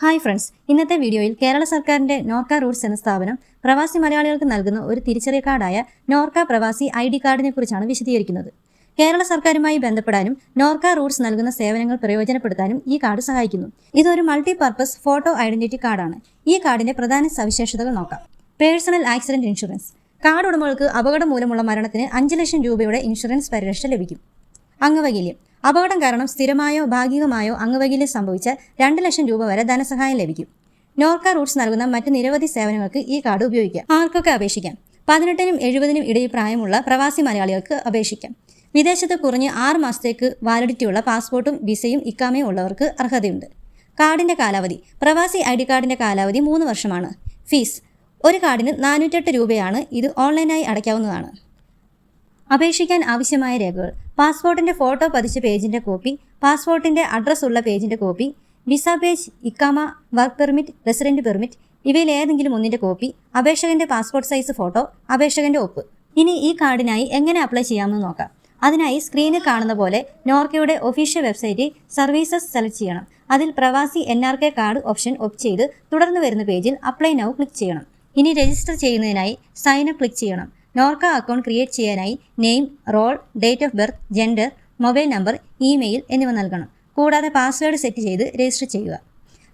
Hi friends ഇന്നത്തെ വീഡിയോയിൽ കേരള സർക്കാരിന്റെ നോർക്ക റൂട്ട്സ് എന്ന സ്ഥാപനം പ്രവാസി മലയാളികൾക്ക് നൽകുന്ന ഒരു തിരിച്ചറിയ കാർഡായ നോർക്ക പ്രവാസി ഐ ഡി കാർഡിനെ കുറിച്ചാണ് വിശദീകരിക്കുന്നത്. കേരള സർക്കാരുമായി ബന്ധപ്പെടാനും നോർക്ക റൂട്ട്സ് നൽകുന്ന സേവനങ്ങൾ പ്രയോജനപ്പെടുത്താനും ഈ കാർഡ് സഹായിക്കുന്നു. ഇതൊരു മൾട്ടി പർപ്പസ് ഫോട്ടോ ഐഡന്റിറ്റി കാർഡാണ്. ഈ കാർഡിന്റെ പ്രധാന സവിശേഷതകൾ നോക്കാം. Personal accident insurance. കാർഡ് ഉടമകൾക്ക് അപകടം മൂലമുള്ള മരണത്തിന് അഞ്ച് ലക്ഷം രൂപയുടെ ഇൻഷുറൻസ് പരിരക്ഷ ലഭിക്കും. അംഗവൈകല്യം. അപകടം കാരണം സ്ഥിരമായോ ഭാഗികമായോ അംഗവൈകല്യം സംഭവിച്ച രണ്ട് ലക്ഷം രൂപ വരെ ധനസഹായം ലഭിക്കും. നോർക്ക റൂട്ട്സ് നൽകുന്ന മറ്റ് നിരവധി സേവനങ്ങൾക്ക് ഈ കാർഡ് ഉപയോഗിക്കാം. ആർക്കൊക്കെ അപേക്ഷിക്കാം? പതിനെട്ടിനും എഴുപതിനും ഇടയിൽ പ്രായമുള്ള പ്രവാസി മലയാളികൾക്ക് അപേക്ഷിക്കാം. വിദേശത്ത് കുറഞ്ഞ് ആറ് മാസത്തേക്ക് വാലിഡിറ്റിയുള്ള പാസ്പോർട്ടും വിസയും ഇക്കാമയും ഉള്ളവർക്ക് അർഹതയുണ്ട്. കാർഡിന്റെ കാലാവധി. പ്രവാസി ഐ ഡി കാലാവധി മൂന്ന് വർഷമാണ്. ഫീസ്. ഒരു കാർഡിന് നാനൂറ്റെട്ട് രൂപയാണ് ഇത് ഓൺലൈനായി അടയ്ക്കാവുന്നതാണ്. അപേക്ഷിക്കാൻ ആവശ്യമായ രേഖകൾ പാസ്പോർട്ടിന്റെ ഫോട്ടോ പതിച്ച പേജിന്റെ കോപ്പി പാസ്പോർട്ടിന്റെ അഡ്രസ് ഉള്ള പേജിന്റെ കോപ്പി വിസ പേജ് ഇക്കാമ വർക്ക് പെർമിറ്റ് റെസിഡന്റ് പെർമിറ്റ് ഇവയിൽ ഏതെങ്കിലും ഒന്നിന്റെ കോപ്പി അപേക്ഷകന്റെ പാസ്പോർട്ട് സൈസ് ഫോട്ടോ അപേക്ഷകന്റെ ഒപ്പ്. ഇനി ഈ കാർഡിനായി എങ്ങനെ അപ്ലൈ ചെയ്യാമെന്ന് നോക്കാം. അതിനായി സ്ക്രീനിൽ കാണുന്ന പോലെ നോർക്കയുടെ ഒഫീഷ്യൽ വെബ്സൈറ്റിൽ സർവീസസ് സെലക്ട് ചെയ്യണം. അതിൽ പ്രവാസി N R K card option ഒപ്പ് ചെയ്ത് തുടർന്ന് വരുന്ന പേജിൽ അപ്ലൈ നൗ ക്ലിക്ക് ചെയ്യണം. ഇനി രജിസ്റ്റർ ചെയ്യുന്നതിനായി സൈൻ അപ്പ് ക്ലിക്ക് ചെയ്യണം. നോർക്ക അക്കൗണ്ട് ക്രിയേറ്റ് ചെയ്യാനായി name role date of birth gender mobile number email എന്നിവ നൽകണം. കൂടാതെ പാസ്വേഡ് സെറ്റ് ചെയ്ത് രജിസ്റ്റർ ചെയ്യുക.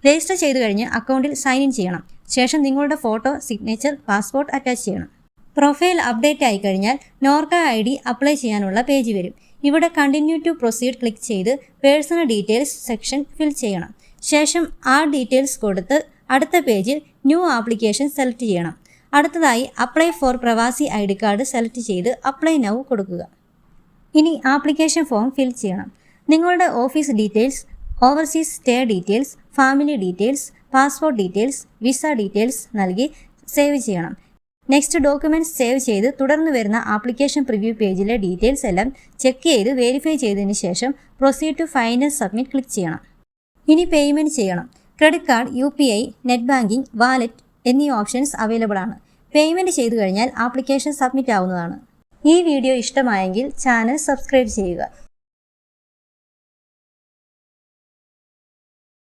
രജിസ്റ്റർ ചെയ്തു കഴിഞ്ഞ് അക്കൗണ്ടിൽ സൈൻ ഇൻ ചെയ്യണം. ശേഷം നിങ്ങളുടെ ഫോട്ടോ സിഗ്നേച്ചർ പാസ്പോർട്ട് അറ്റാച്ച് ചെയ്യണം. പ്രൊഫൈൽ അപ്ഡേറ്റ് ആയി കഴിഞ്ഞാൽ നോർക്ക ഐ ഡി അപ്ലൈ ചെയ്യാനുള്ള പേജ് വരും. ഇവിടെ കണ്ടിന്യൂ ടു പ്രൊസീഡ് ക്ലിക്ക് ചെയ്ത് പേഴ്സണൽ ഡീറ്റെയിൽസ് സെക്ഷൻ ഫിൽ ചെയ്യണം. ശേഷം ആ ഡീറ്റെയിൽസ് കൊടുത്ത് അടുത്ത പേജിൽ ന്യൂ ആപ്ലിക്കേഷൻ സെലക്ട് ചെയ്യണം. അടുത്തതായി അപ്ലൈ ഫോർ പ്രവാസി ഐ ഡി കാർഡ് സെലക്ട് ചെയ്ത് അപ്ലൈ നൗ കൊടുക്കുക. ഇനി ആപ്ലിക്കേഷൻ ഫോം ഫിൽ ചെയ്യണം. നിങ്ങളുടെ office details overseas stay details family details passport details visa details നൽകി സേവ് ചെയ്യണം. നെക്സ്റ്റ് ഡോക്യുമെന്റ്സ് സേവ് ചെയ്ത് തുടർന്ന് വരുന്ന ആപ്ലിക്കേഷൻ പ്രിവ്യൂ പേജിലെ ഡീറ്റെയിൽസ് എല്ലാം ചെക്ക് ചെയ്ത് വെരിഫൈ ചെയ്തതിന് ശേഷം proceed to final submit click ചെയ്യണം. ഇനി പേയ്മെന്റ് ചെയ്യണം. Credit card U P I net banking wallet എന്നീ ഓപ്ഷൻസ് അവൈലബിൾ ആണ്. പേയ്മെന്റ് ചെയ്തു കഴിഞ്ഞാൽ ആപ്ലിക്കേഷൻ സബ്മിറ്റ് ആവുന്നതാണ്. ഈ വീഡിയോ ഇഷ്ടമായെങ്കിൽ ചാനൽ സബ്സ്ക്രൈബ് ചെയ്യുക.